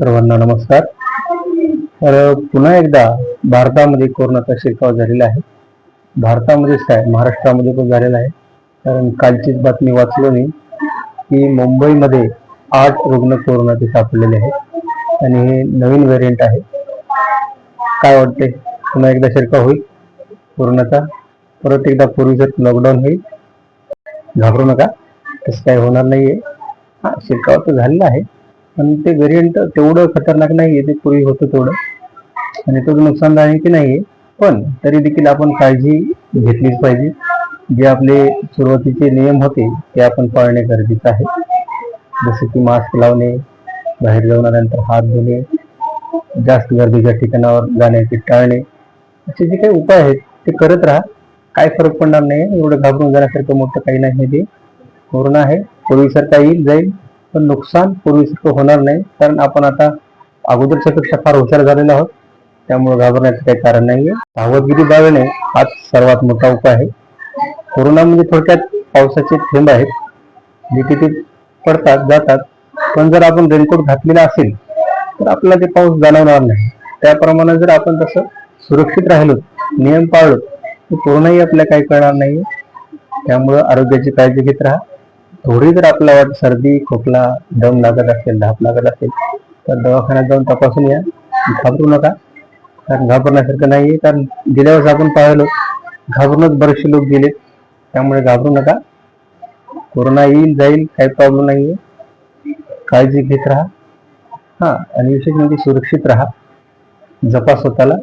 सर्वांना नमस्कार. तर पुन्हा एकदा भारतामध्ये कोरोनाचा शिरकाव झालेला आहे. भारतामध्येच काय महाराष्ट्रामध्ये पण झालेला आहे. कारण कालचीच बातमी वाचलो मी की मुंबईमध्ये आठ रुग्ण कोरोनाचे सापडलेले आहेत. आणि हे नवीन व्हेरियंट आहे. काय वाटते पुन्हा एकदा शिरकाव होईल कोरोनाचा? परत एकदा पूर्वीचं लॉकडाऊन होईल. घाबरू नका. तसं काही होणार नाहीये. हा शिरकाव तर झालेला आहे. पण ते व्हेरियंट तेवढं खतरनाक नाही आहे ते पूर्वी होतं तेवढं. आणि तेवढं नुकसानदायक नाहीये पण तरी देखील आपण काळजी घेतलीच पाहिजे. जे आपले सुरुवातीचे नियम होते ते आपण पाळणे गरजेचं आहे. जसं की मास्क लावणे बाहेर जाऊन आल्यानंतर हात धुणे जास्त गर्दीच्या ठिकाणावर जाण्याचे टाळणे. असे जे काही उपाय आहेत ते करत राहा. काय फरक पडणार नाही. एवढं घाबरून जाण्यासारखं मोठं काही नाही ते कोरोना आहे पूर्वीसारखा येईल जाईल. पण नुकसान पूर्वीसारखं होणार नाही कारण आपण आता अगोदरच्या पेक्षा फार हुशार झालेलो आहोत. त्यामुळे घाबरण्याचं काही कारण नाहीये. सावधगिरी बाळगणे हाच सर्वात मोठा उपाय आहे. कोरोना म्हणजे थोडक्यात पावसाचे थेंब आहेत. जे तिथे पडतात जातात. पण जर आपण रेनकोट घातलेला असेल तर आपल्याला ते पाऊस जाणवणार नाही. त्याप्रमाणे जर आपण तसं सुरक्षित राहिलो नियम पाळलो तर कोरोनाही आपल्याला काही कळणार नाही त्यामुळं आरोग्याची काळजी घेत राहा. थोडी जर आपल्याला वाट सर्दी खोकला दम लागत असेल धाप लागत असेल तर दवाखान्यात जाऊन तपासून या. घाबरू नका. कारण घाबरण्यासारखं नाहीये. कारण गेल्या वेळेस आपण पाहिलो घाबरूनच बरेचसे लोक गेले. त्यामुळे घाबरू नका. कोरोना येईल जाईल काही प्रॉब्लेम नाहीये. काळजी घेत राहा. हा आणि विशेष म्हणजे सुरक्षित राहा. जपा स्वतःला.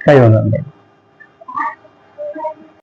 काही होणार नाही.